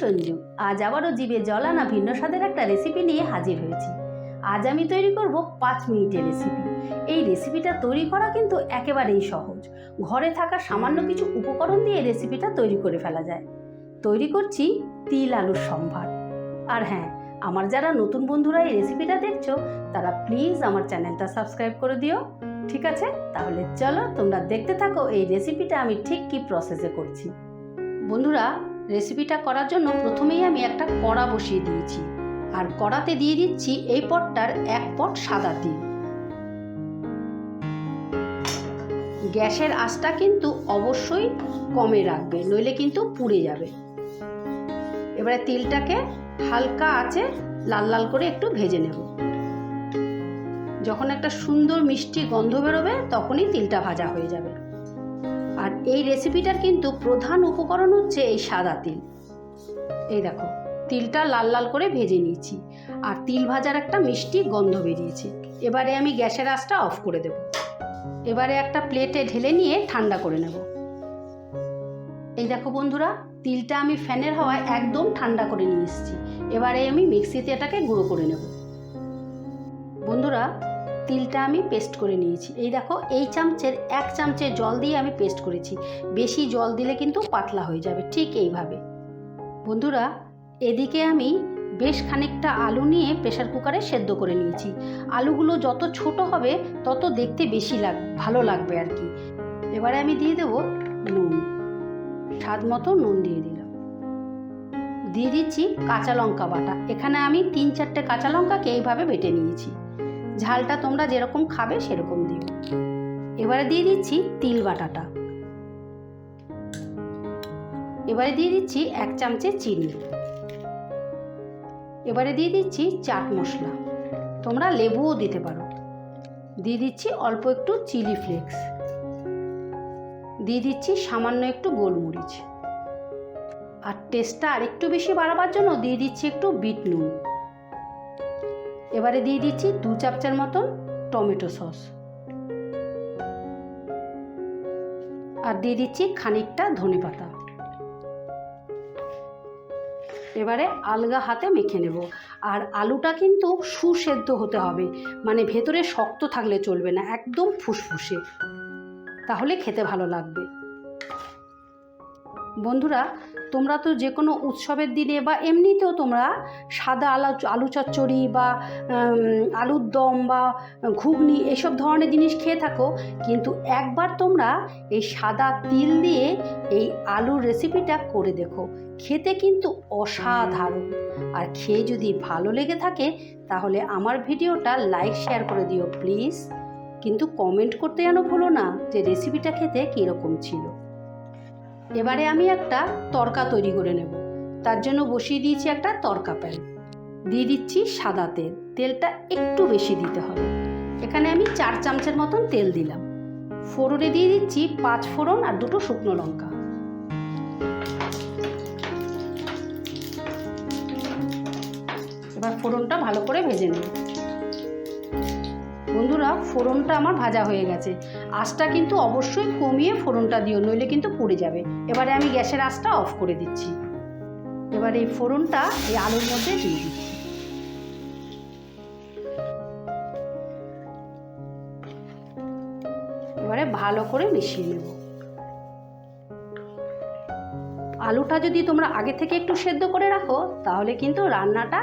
সঞ্জু, আজ আবারও জিভে জলা না ভিন্ন স্বাদের একটা রেসিপি নিয়ে হাজির হয়েছি। আজ আমি তৈরি করব পাঁচ মিনিটের রেসিপি এই রেসিপিটা তৈরি করা কিন্তু একেবারেই সহজ। ঘরে থাকা সামান্য কিছু উপকরণ দিয়ে রেসিপিটা তৈরি করে ফেলা যায়। তৈরি করছি তিল আলুর সম্ভার। আর হ্যাঁ আমার যারা নতুন বন্ধুরা এই রেসিপিটা দেখছ, তারা প্লিজ আমার চ্যানেলটা সাবস্ক্রাইব করে দিও। ঠিক আছে? তাহলে চলো তোমরা দেখতে থাকো এই রেসিপিটা আমি ঠিক কী প্রসেসে করছি। বন্ধুরা রেসিপিটা করার জন্য প্রথমেই আমি একটা কড়া বসিয়ে দিয়েছি। আর কড়াতে দিয়ে দিচ্ছি এই পটটার এক পট সাদা তিল। গ্যাসের আঁচটা কিন্তু অবশ্যই কমে রাখবে, নইলে কিন্তু পুড়ে যাবে। এবারে তিলটাকে হালকা আছে লাল লাল করে একটু ভেজে নেব। যখন একটা সুন্দর মিষ্টি গন্ধ বেরোবে, তখনই তিলটা ভাজা হয়ে যাবে। আর এই রেসিপিটার কিন্তু প্রধান উপকরণ হচ্ছে এই সাদা তিল। এই দেখো, তিলটা লাল লাল করে ভেজে নিয়েছি আর তিল ভাজার একটা মিষ্টি গন্ধ বেরিয়েছে। এবারে আমি গ্যাসের আঁচটা অফ করে দেব। এবারে একটা প্লেটে ঢেলে নিয়ে ঠান্ডা করে নেব। এই দেখো বন্ধুরা, তিলটা আমি ফ্যানের হাওয়ায় একদম ঠান্ডা করে নিয়ে এসেছি। এবারে আমি মিক্সিতে এটাকে গুঁড়ো করে নেব। বন্ধুরা তিলটা আমি পেস্ট করে নিয়েছি। এই দেখো, এই চামচের এক চামচের জল দিয়ে আমি পেস্ট করেছি। বেশি জল দিলে কিন্তু পাতলা হয়ে যাবে, ঠিক এইভাবে। বন্ধুরা, এদিকে আমি বেশ খানিকটা আলু নিয়ে প্রেশার কুকারে সেদ্ধ করে নিয়েছি। আলুগুলো যত ছোট হবে, তত দেখতে বেশি লাগ, ভালো লাগবে আর কি। এবারে আমি দিয়ে দেব নুন। স্বাদ মতো নুন দিয়ে দিলাম। দিয়ে দিচ্ছি কাঁচা লঙ্কা বাটা। এখানে আমি তিন চারটে কাঁচা লঙ্কাকে এইভাবে বেটে নিয়েছি। ঝালটা তোমরা যেরকম খাবে সেরকম দিও। এবারে দিয়ে দিচ্ছি তিল বাটাটা। এবারে দিয়ে দিচ্ছি এক চামচে চিনি। এবারে দিয়ে দিচ্ছি চাট মশলা। তোমরা লেবুও দিতে পারো। দিয়ে দিচ্ছি অল্প একটু চিলি ফ্লেক্স। দিয়ে দিচ্ছি সামান্য একটু গোলমরিচ। আর টেস্টটা আরেকটু বেশি বাড়াবার জন্য দিয়ে দিচ্ছি একটু বিট নুন। এবারে দিয়ে দিচ্ছি দু চামচের মতন টমেটো সস। আর দিয়ে দিচ্ছি খানিকটা ধনে পাতা। এবারে আলগা হাতে মেখে নেব। আর আলুটা কিন্তু সুসেদ্ধ হতে হবে। মানে ভেতরে শক্ত থাকলে চলবে না, একদম ফুসফুসে। তাহলে খেতে ভালো লাগবে। বন্ধুরা তোমরা তো যে কোনো উৎসবের দিনে বা এমনিতেও তোমরা সাদা আলু আলু চচ্চড়ি বা আলুর দম বা ঘুগনি এসব ধরনের জিনিস খেয়ে থাকো। কিন্তু একবার তোমরা এই সাদা তিল দিয়ে এই আলুর রেসিপিটা করে দেখো। খেতে কিন্তু অসাধারণ। আর খেয়ে যদি ভালো লেগে থাকে, তাহলে আমার ভিডিওটা লাইক, শেয়ার করে দিও প্লিজ। কিন্তু কমেন্ট করতে যেন ভুলো না যে রেসিপিটা খেতে কীরকম ছিল। এবারে আমি একটা তরকা তৈরি করে নেব। তার জন্য বসিয়ে দিয়েছি একটা তরকা প্যান। দিয়ে দিচ্ছি সাদা তেল। তেলটা একটু বেশি দিতে হবে। এখানে আমি চার চামচের মতন তেল দিলাম। ফোড়নে দিয়ে দিচ্ছি পাঁচ ফোড়ন আর দুটো শুকনো লঙ্কা। এবার ফোড়নটা ভালো করে ভেজে নেব। বন্ধুরা, ফোড়নটা আমার ভাজা হয়ে গেছে। আঁচটা কিন্তু অবশ্যই কমিয়ে ফোড়নটা দিও, নইলে কিন্তু পুড়ে যাবে। এবারে আমি গ্যাসের আঁচটা অফ করে দিচ্ছি। এবার এই ফোড়নটা এই আলুর মধ্যে দিয়ে দিচ্ছি। এবারে ভালো করে মিশিয়ে নেব। আলুটা যদি তোমরা আগে থেকে একটু সেদ্ধ করে রাখো, তাহলে কিন্তু রান্নাটা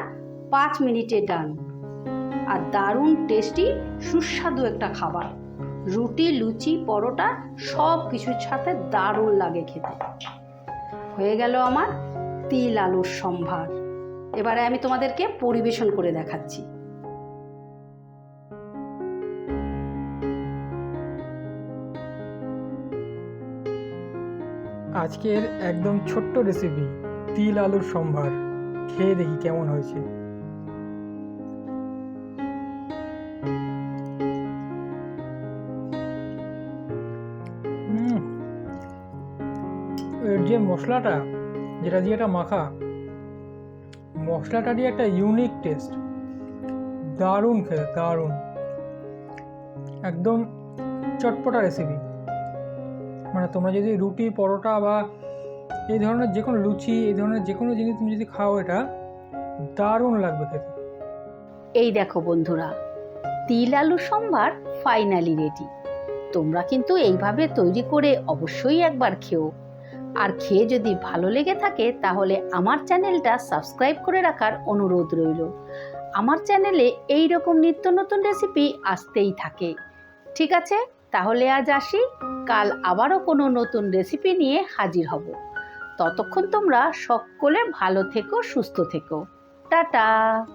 পাঁচ মিনিটে ডান। আর দারুণ টেস্টি সুস্বাদু একটা খাবার। রুটি, লুচি, পরোটা, সব কিছুর সাথে দারুণ লাগে খেতে। হয়ে গেল আমার তিল আলুর সম্ভার। এবারে আমি তোমাদেরকে পরিবেশন করে দেখাচ্ছি। আজকের একদম ছোট্ট রেসিপি তিল আলুর সম্ভার। খেয়ে দেখি কেমন হয়েছে। যে মশলাটা, যেটা দিয়ে এটা মাখা মশলাটারই একটা ইউনিক টেস্ট দারুণ খেতে, দারুণ। একদম চটপটা রেসিপি মানে তোমরা যদি রুটি, পরোটা বা এই ধরনের যে কোনো লুচি, এই ধরনের যে কোনো জিনিস তুমি যদি খাও এটা, দারুণ লাগবে খেতে। এই দেখো বন্ধুরা, তিল আলু সম্ভার ফাইনালি রেডি তোমরা কিন্তু এইভাবে তৈরি করে অবশ্যই একবার খেও। আর খেয়ে যদি ভালো লেগে থাকে, তাহলে আমার চ্যানেলটা সাবস্ক্রাইব করে রাখার অনুরোধ রইল। আমার চ্যানেলে এই রকম নিত্য নতুন রেসিপি আসতেই থাকে। ঠিক আছে? তাহলে আজ আসি। কাল আবারও কোনো নতুন রেসিপি নিয়ে হাজির হব। ততক্ষণ তোমরা সকলে ভালো থেকো, সুস্থ থেকো। টাটা!